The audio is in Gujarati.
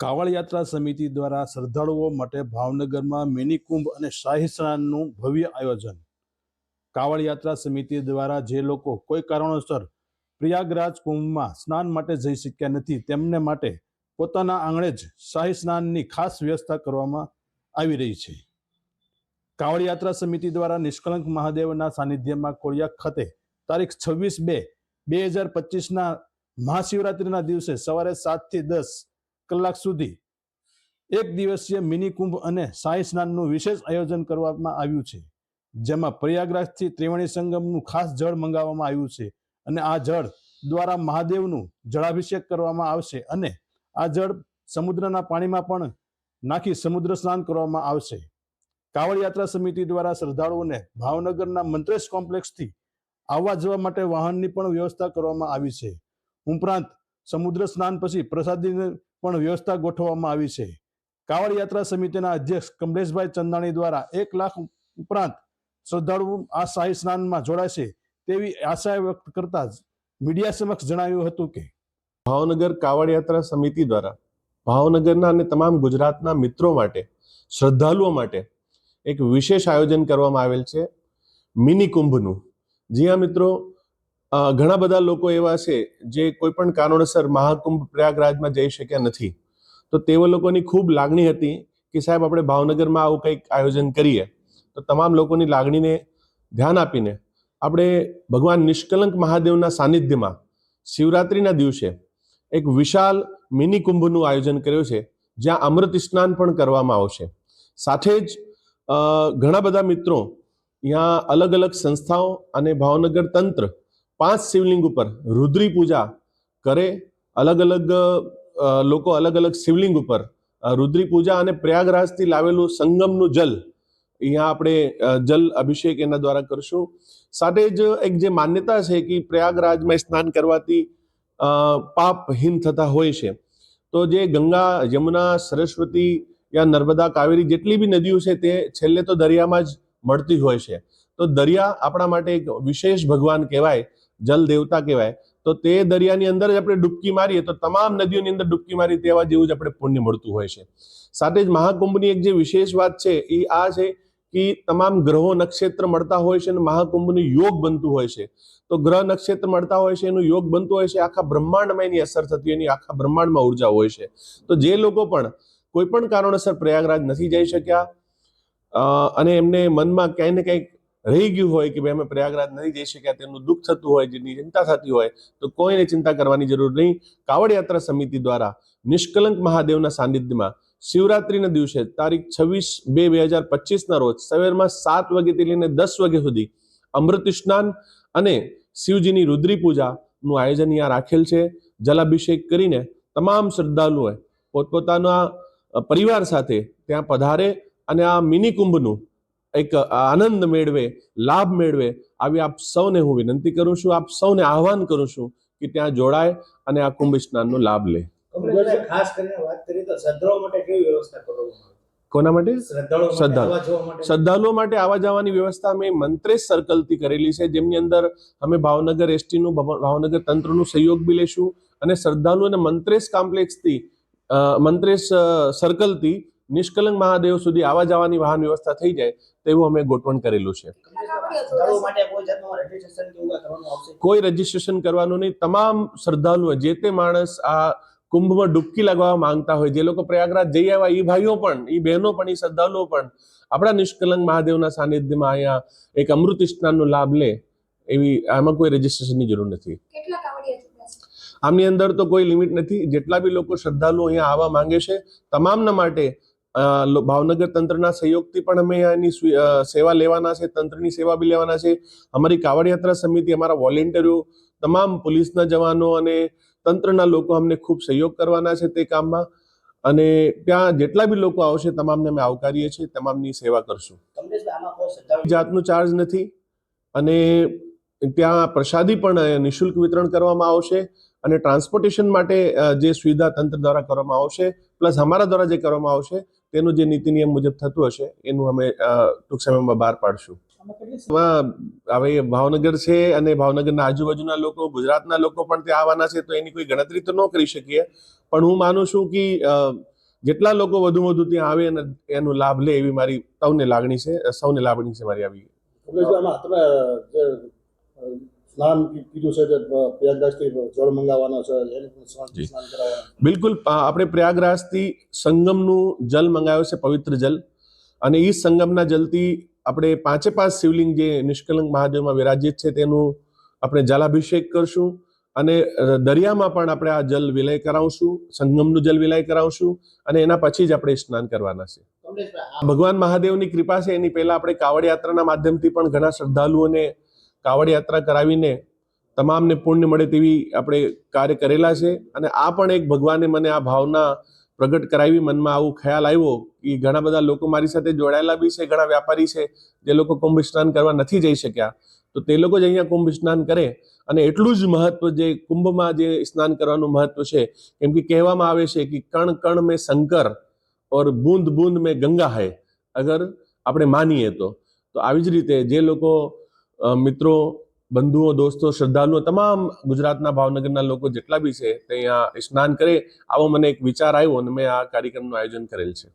કાવડ યાત્રા સમિતિ દ્વારા શ્રદ્ધાળુઓ માટે ભાવનગરમાં મિની કુંભ અને શાહી સ્નાનનું ભવ્ય આયોજન. કાવડ યાત્રા સમિતિ દ્વારા જે લોકો કોઈ કારણોસર પ્રયાગરાજ કુંભમાં સ્નાન માટે જઈ શક્યા નથી, તેમને માટે પોતાના આંગણે જ શાહી સ્નાનની ખાસ વ્યવસ્થા કરવામાં આવી રહી છે. કાવડ યાત્રા સમિતિ દ્વારા નિષ્કલંક મહાદેવના સાનિધ્યમાં કોળિયા ખાતે તારીખ છવ્વીસ બે બે હજાર પચીસના મહાશિવરાત્રિના દિવસે સવારે સાતથી દસ કલાક સુધી એક દિવસીય મિની કુંભ અને સાંઈ સ્નાનનું વિશેષ આયોજન કરવામાં આવ્યું છે. જેમાં પ્રયાગરાજથી ત્રિવેણી સંગમનું ખાસ જળ મંગાવવામાં આવ્યું છે અને આ જળ દ્વારા મહાદેવનું જળાભિષેક કરવામાં આવશે અને આ જળ સમુદ્રના પાણીમાં પણ નાખી સમુદ્ર સ્નાન કરવામાં આવશે. કાવડ યાત્રા સમિતિ દ્વારા શ્રદ્ધાળુઓને ભાવનગરના મંત્રેશ કોમ્પ્લેક્સથી આવવા જવા માટે વાહનની પણ વ્યવસ્થા કરવામાં આવી છે. ઉપરાંત સમુદ્ર સ્નાન પછી પ્રસાદીની પણ વ્યવસ્થા ગોઠવવામાં આવી છે. કાવડ યાત્રા સમિતિના અધ્યક્ષ કમલેશભાઈ ચંદાણી દ્વારા એક લાખ ઉપરાંત શ્રદ્ધાળુ આ શાહી સ્નાનમાં જોડાશે તેવી આશા વ્યક્ત કરતા મીડિયા સમક્ષ જણાવ્યું હતું કે ભાવનગર કાવડ યાત્રા સમિતિ દ્વારા ભાવનગરના અને તમામ ગુજરાતના મિત્રો માટે, શ્રદ્ધાળુઓ માટે એક વિશેષ આયોજન કરવામાં આવેલ છે. મિની કુંભનું જી હા મિત્રો ઘણા બધા લોકો એવા છે જે કોઈ પણ કારણોસર મહાકુંભ પ્રયાગરાજમાં જઈ શક્યા નથી. તો તેઓ લોકોની ખૂબ લાગણી હતી કે સાહેબ આપણે ભાવનગરમાં આવું કંઈક આયોજન કરીએ. તો તમામ લોકોની લાગણીને ધ્યાન આપીને આપણે ભગવાન નિષ્કલંક મહાદેવના સાનિધ્યમાં શિવરાત્રિના દિવસે એક વિશાલ મિની કુંભનું આયોજન કર્યું છે, જ્યાં અમૃત સ્નાન પણ કરવામાં આવશે. સાથે જ ઘણા બધા મિત્રો અહીંયા અલગ અલગ સંસ્થાઓ અને ભાવનગર તંત્ર પાંચ શિવલિંગ ઉપર રુદ્રી પૂજા કરે, અલગ અલગ લોકો અલગ અલગ શિવલિંગ ઉપર રુદ્રી પૂજા અને પ્રયાગરાજથી લાવેલું સંગમનું જલ. અહીંયા આપણે જલ અભિષેક એના દ્વારા કરશું. સાથે જ એક જે માન્યતા છે કે પ્રયાગરાજમાં સ્નાન કરવાથી પાપહીન થતા હોય છે. તો જે ગંગા, યમુના, સરસ્વતી યા નર્મદા, કાવેરી જેટલી બી નદીઓ છે તે છેલ્લે તો દરિયામાં જ મળતી હોય છે. તો દરિયા આપણા માટે એક વિશેષ ભગવાન કહેવાય. જલ દેવતા કહેવાય, તો તે દરિયાની અંદર જ આપણે ડૂબકી મારીએ તો તમામ નદીઓની અંદર ડૂબકી મારી તેવા જેવું જ આપણે પુણ્ય મળતું હોય છે. સાથે જ મહાકુંભની એક જે વિશેષ વાત છે એ આ છે કે તમામ ગ્રહો નક્ષત્ર મળતા હોય છે અને મહાકુંભનું યોગ બનતું હોય છે. તો ગ્રહ નક્ષત્ર મળતા હોય છે, એનું યોગ બનતું હોય છે, આખા બ્રહ્માંડમાં એની અસર થતી એની આખા બ્રહ્માંડમાં ઊર્જા હોય છે. તો જે લોકો પણ કોઈ પણ કારણોસર પ્રયાગરાજ નથી જઈ શક્યા અને એમને મનમાં ક્યાંય ને ક્યાંક રહી ગયું હોય કે ભાઈ અમે પ્રયાગરાજ નહીં જઈ શક્યા, તેમનું દુઃખ થતું હોય જેની ચિંતા થતી હોય, તો કોઈને ચિંતા કરવાની જરૂર નહીં. કાવડ યાત્રા સમિતિ દ્વારા નિષ્કલંક મહાદેવના સાનિધ્યમાં શિવરાત્રિના દિવસે તારીખ છવ્વીસ બે બે હજાર પચીસના રોજ સવારમાં સાત વાગ્યાથી લઈને દસ વાગ્યા સુધી અમૃત સ્નાન અને શિવજીની રુદ્રી પૂજાનું આયોજન અહીંયા રાખેલ છે. જલાભિષેક કરીને તમામ શ્રદ્ધાળુઓએ પોતપોતાના પરિવાર સાથે ત્યાં પધારે અને આ મિની કુંભનું એક આનંદ મેળવે લાભ મેળવે આવી આપ સૌને હું વિનંતી કરું છું આપ સૌને આહવાન કરું છું કે ત્યાં જોડાય અને આ કુંભ સ્નાનનો લાભ લે. ખાસ કરીને વાત કરીએ તો શ્રદ્ધાળુઓ માટે કેવી વ્યવસ્થા કરવામાં કોના માટે? શ્રદ્ધાળુ. શ્રદ્ધાળુઓ માટે આવવા જવાની વ્યવસ્થા અમે મંત્રેશ સર્કલથી કરેલી છે જેમની અંદર અમે ભાવનગર એસટીનું ભાવનગર તંત્રનું સહયોગ બી લેશું અને શ્રદ્ધાળુઓને મંત્રેશ કોમ્પ્લેક્સથી થી મંત્રેશ સર્કલથી નિષ્કલંક મહાદેવ સુધી આવા જવાની વાહન વ્યવસ્થા થઈ જાય તેવું અમે ગોઠવણ કરેલું છે. કોઈ રજીસ્ટ્રેશન કરવાનું નહીં. તમામ શ્રદ્ધાળુઓ જે તે માણસ આ કુંભમાં ડૂબકી લગાવવા માંગતા હોય જે લોકો પ્રયાગરાજ જઈ આવ્યા એ ભાઈઓ પણ એ બહેનો પણ એ શ્રદ્ધાળુઓ પણ આપણા નિષ્કલંક મહાદેવના સાનિધ્યમાં અહીંયા એક અમૃત સ્નાનનો લાભ લે એવી આમાં કોઈ રજીસ્ટ્રેશનની જરૂર નથી. આમની અંદર તો કોઈ લિમિટ નથી. જેટલા બી લોકો શ્રદ્ધાળુઓ અહીંયા આવવા માંગે છે તમામના માટે ભાવનગર તંત્રના સહયોગથી પણ અમે એની સેવા લેવાના છે, તંત્રની સેવા બી લેવાના છે. અમારી કાવડ યાત્રા સમિતિ, અમારા વોલેન્ટિયરો, તમામ પોલીસના જવાનો અને તંત્રના લોકો અમને ખૂબ સહયોગ કરવાના છે તે કામમાં. અને ત્યાં જેટલા બી લોકો આવશે, તમામને અમે આવકારીએ છીએ, તમામની સેવા કરશું. જાતનું ચાર્જ નથી અને ત્યાં પ્રસાદી પણ નિઃશુલ્ક વિતરણ કરવામાં આવશે અને ટ્રાન્સપોર્ટેશન માટે જે સુવિધા તંત્ર દ્વારા કરવામાં આવશે, પ્લસ અમારા દ્વારા જે કરવામાં આવશે તેનું જે નીતિ નિયમ મુજબ થતું હશે, એનું અમે ટૂંક સમયમાં બહાર પાડશું. હવે ભાવનગર છે અને ભાવનગરના આજુબાજુના લોકો, ગુજરાતના લોકો પણ ત્યાં આવવાના છે, તો એની કોઈ ગણતરી તો ન કરી શકીએ. પણ હું માનું છું કે જેટલા લોકો વધુ વધુ ત્યાં આવે અને એનો લાભ લે એવી મારી સૌને લાગણી છે, સૌને લાગણી છે મારી આવી. સ્નાન કીધું છે કે પ્રયાગરાજથી જળ મંગાવવાનો છે બિલકુલ આપણે પ્રયાગરાજથી સંગમનું જલ મંગાવ્યું છે પવિત્ર જલ. અને એ સંગમના જલથી આપણે પાંચે પાંચ શિવલિંગ જે નિષ્કલંક મહાદેવમાં વિરાજિત છે તેનું આપણે જલાભિષેક કરશું. અને દરિયામાં પણ આપણે આ જલ વિલય કરાવશું સંગમનું જલ વિલય કરાવશું અને એના પછી જ આપણે સ્નાન કરવાના છે. ભગવાન મહાદેવની કૃપા છે એની પહેલા આપણે કાવડ યાત્રાના માધ્યમથી પણ ઘણા શ્રદ્ધાળુઓને કાવડ યાત્રા કરાવીને તમામને પુણ્ય મળે તેવી આપણે કાર્ય કરેલા છે. અને આ પણ એક ભગવાને મને આ ભાવના પ્રગટ કરાવી, મનમાં આવું ખ્યાલ આવ્યો કે ઘણા બધા લોકો મારી સાથે જોડાયેલા બી છે, ઘણા વ્યાપારી છે, જે લોકો કુંભ સ્નાન કરવા નથી જઈ શક્યા. તો તે લોકો જ અહીંયા કુંભ સ્નાન કરે અને એટલું જ મહત્વ જે કુંભમાં જે સ્નાન કરવાનું મહત્વ છે, કેમ કે કહેવામાં આવે છે કે કણ કણ મેં શંકર ઓર બૂંદ બૂંદ મેં ગંગા હૈ, અગર આપણે માનીએ તો. તો આવી જ રીતે જે લોકો મિત્રો, બંધુઓ, દોસ્તો, શ્રદ્ધાળુઓ, તમામ ગુજરાતના ભાવનગરના લોકો જેટલા બી છે, તે અહીંયા સ્નાન કરે, આવો મને એક વિચાર આવ્યો અને મેં આ કાર્યક્રમનું આયોજન કરેલ છે.